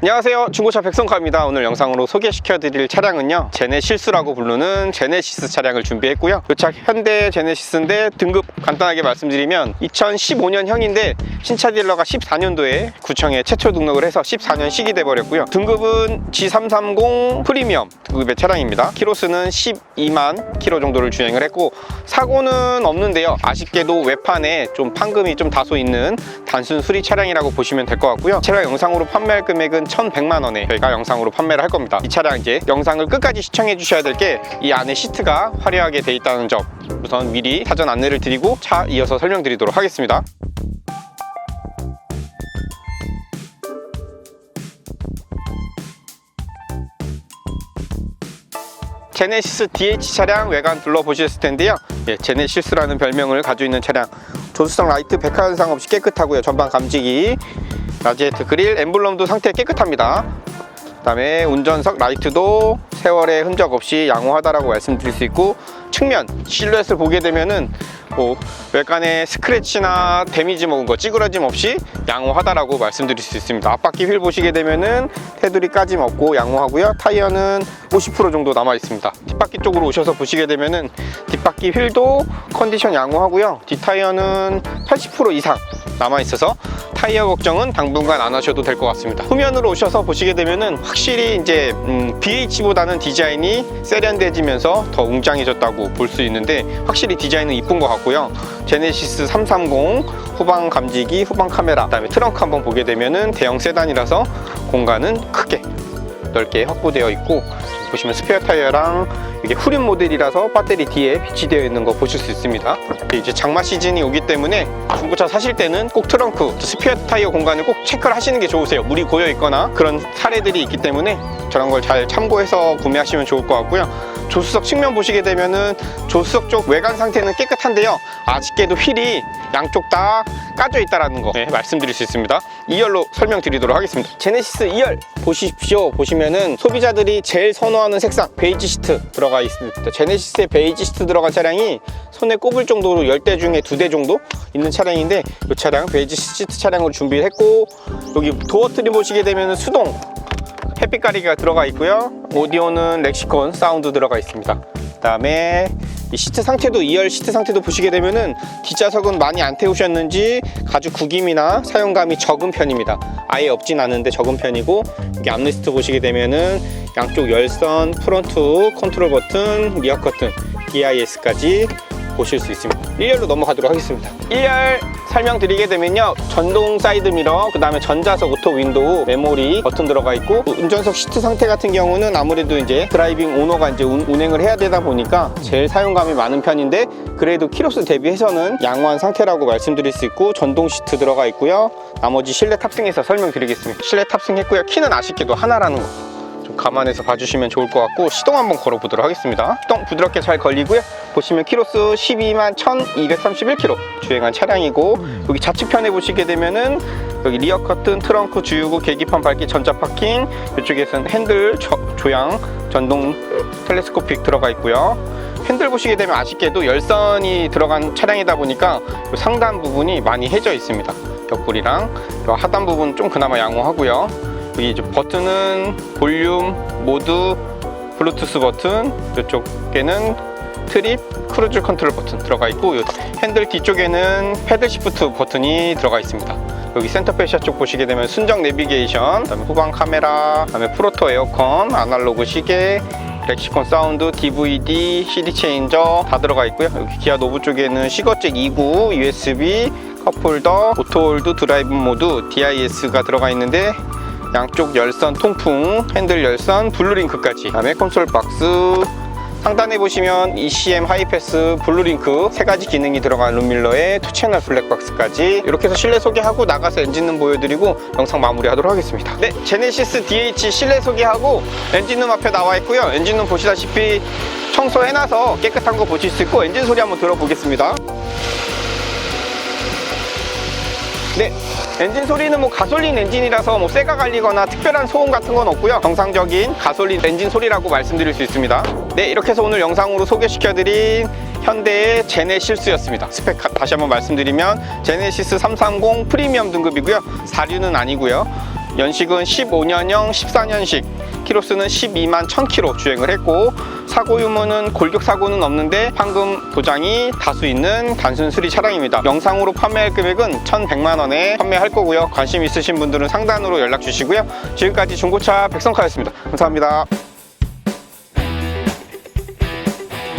안녕하세요. 중고차 백성카입니다. 오늘 영상으로 소개시켜 드릴 차량은요 제네시스라고 부르는 제네시스 차량을 준비했고요. 이차 현대 제네시스인데 등급 간단하게 말씀드리면 2015년형인데 신차 딜러가 14년도에 구청에 최초 등록을 해서 14년 식이 돼 버렸고요. 등급은 G330 프리미엄 등급의 차량입니다. 키로수는 12만 키로 정도를 주행을 했고 사고는 없는데요. 아쉽게도 외판에 좀 판금이 좀 다소 있는 단순 수리 차량이라고 보시면 될 것 같고요. 차량 영상으로 판매할 금액은 1,100만 원에 저희가 영상으로 판매를 할 겁니다. 이 차량 이제 영상을 끝까지 시청해 주셔야 될 게 이 안에 시트가 화려하게 돼 있다는 점 우선 미리 사전 안내를 드리고 차 이어서 설명드리도록 하겠습니다. 제네시스 DH 차량 외관 둘러보셨을 텐데요. 예, 제네시스라는 별명을 가지고 있는 차량. 조수석 라이트 백화현상 없이 깨끗하고요. 전방 감지기, 라지에트 그릴, 엠블럼도 상태 깨끗합니다. 그 다음에 운전석 라이트도 세월의 흔적 없이 양호하다라고 말씀드릴 수 있고 측면 실루엣을 보게 되면은 뭐 외관에 스크래치나 데미지 먹은 거 찌그러짐 없이 양호하다라고 말씀드릴 수 있습니다. 앞바퀴 휠 보시게 되면은 테두리 까짐 없고 양호하고요. 타이어는 50% 정도 남아 있습니다. 뒷바퀴 쪽으로 오셔서 보시게 되면은 뒷바퀴 휠도 컨디션 양호하고요. 뒷타이어는 80% 이상 남아 있어서 타이어 걱정은 당분간 안 하셔도 될 것 같습니다. 후면으로 오셔서 보시게 되면은 확실히 이제 음, BH보다는 디자인이 세련돼지면서 더 웅장해졌다고 볼 수 있는데 확실히 디자인은 이쁜 것 같고요. 제네시스 330 후방 감지기, 후방 카메라, 그 다음에 트렁크 한번 보게 되면은 대형 세단이라서 공간은 크게 넓게 확보되어 있고 보시면 스페어 타이어랑 이게 후륜 모델이라서 배터리 뒤에 비치되어 있는 거 보실 수 있습니다. 이제 장마 시즌이 오기 때문에 중고차 사실 때는 꼭 트렁크, 스페어 타이어 공간을 꼭 체크를 하시는 게 좋으세요. 물이 고여 있거나 그런 사례들이 있기 때문에 저런 걸 잘 참고해서 구매하시면 좋을 것 같고요. 조수석 측면 보시게 되면은 조수석 쪽 외관 상태는 깨끗한데요. 아쉽게도 휠이 양쪽 다 까져 있다라는 거 네, 말씀드릴 수 있습니다. 2열로 설명드리도록 하겠습니다. 제네시스 2열 보십시오. 보시면은 소비자들이 제일 선호하는 색상 베이지 시트 들어가 있습니다. 제네시스에 베이지 시트 들어간 차량이 손에 꼽을 정도로 10대 중에 2대 정도 있는 차량인데 이 차량 베이지 시트 차량으로 준비를 했고 여기 도어 트림 보시게 되면은 수동 햇빛 가리개가 들어가 있고요. 오디오는 렉시콘 사운드 들어가 있습니다. 그 다음에 이 시트 상태도 2열 시트 상태도 보시게 되면은 뒷좌석은 많이 안 태우셨는지 가죽 구김이나 사용감이 적은 편입니다. 아예 없진 않은데 적은 편이고 여기 암리스트 보시게 되면은 양쪽 열선, 프론트 컨트롤 버튼, 리어 커튼, DIS까지 보실 수 있습니다. 1열로 넘어가도록 하겠습니다. 1열 설명드리게 되면요. 전동 사이드 미러, 그 다음에 전자석 오토 윈도우, 메모리 버튼 들어가 있고 운전석 시트 상태 같은 경우는 아무래도 이제 드라이빙 오너가 이제 운, 운행을 해야 되다 보니까 제일 사용감이 많은 편인데 그래도 키로수 대비해서는 양호한 상태라고 말씀드릴 수 있고 전동 시트 들어가 있고요. 나머지 실내 탑승해서 설명드리겠습니다. 실내 탑승했고요. 키는 아쉽게도 하나라는 거. 좀 감안해서 봐주시면 좋을 것 같고 시동 한번 걸어보도록 하겠습니다. 시동 부드럽게 잘 걸리고요. 보시면 키로수 12만 1231km 주행한 차량이고 여기 좌측편에 보시게 되면은 여기 리어 커튼, 트렁크, 주유구, 계기판 밝기, 전자 파킹 이쪽에서는 핸들 조, 조향, 전동 텔레스코픽 들어가 있고요. 핸들 보시게 되면 아쉽게도 열선이 들어간 차량이다 보니까 요 상단 부분이 많이 해져 있습니다. 옆구리랑 요 하단 부분 좀 그나마 양호하고요 여기 이제 버튼은 볼륨, 모드, 블루투스 버튼, 이쪽에는 트립, 크루즈 컨트롤 버튼 들어가 있고 요 핸들 뒤쪽에는 패들 시프트 버튼이 들어가 있습니다. 여기 센터 페시아 쪽 보시게 되면 순정 내비게이션, 그다음에 후방 카메라, 그다음에 프로토 에어컨, 아날로그 시계, 렉시콘 사운드, DVD, CD 체인저 다 들어가 있고요. 여기 기아 노브 쪽에는 시거잭 2구, USB, 컵홀더, 오토홀드 드라이브 모드, DIS가 들어가 있는데 양쪽 열선 통풍, 핸들 열선, 블루링크까지 그다음에 콘솔 박스 상단에 보시면 ECM 하이패스, 블루링크 세 가지 기능이 들어간 룸밀러에 투 채널 블랙박스까지 이렇게 해서 실내 소개하고 나가서 엔진룸 보여드리고 영상 마무리하도록 하겠습니다. 네, 제네시스 DH 실내 소개하고 엔진룸 앞에 나와 있고요. 엔진룸 보시다시피 청소해놔서 깨끗한 거 보실 수 있고 엔진 소리 한번 들어보겠습니다. 네, 엔진 소리는 뭐 가솔린 엔진이라서 뭐 쇠가 갈리거나 특별한 소음 같은 건 없고요. 정상적인 가솔린 엔진 소리라고 말씀드릴 수 있습니다. 네, 이렇게 해서 오늘 영상으로 소개시켜드린 현대의 제네시스였습니다. 스펙 가- 다시 한번 말씀드리면 제네시스 330 프리미엄 등급이고요. 4류는 아니고요. 연식은 15년형 14년식 키로수는 12만 1000km 주행을 했고 사고 유무는 골격 사고는 없는데 황금 도장이 다수 있는 단순 수리 차량입니다. 영상으로 판매할 금액은 1,100만 원에 판매할 거고요. 관심 있으신 분들은 상단으로 연락 주시고요. 지금까지 중고차 백성카였습니다. 감사합니다.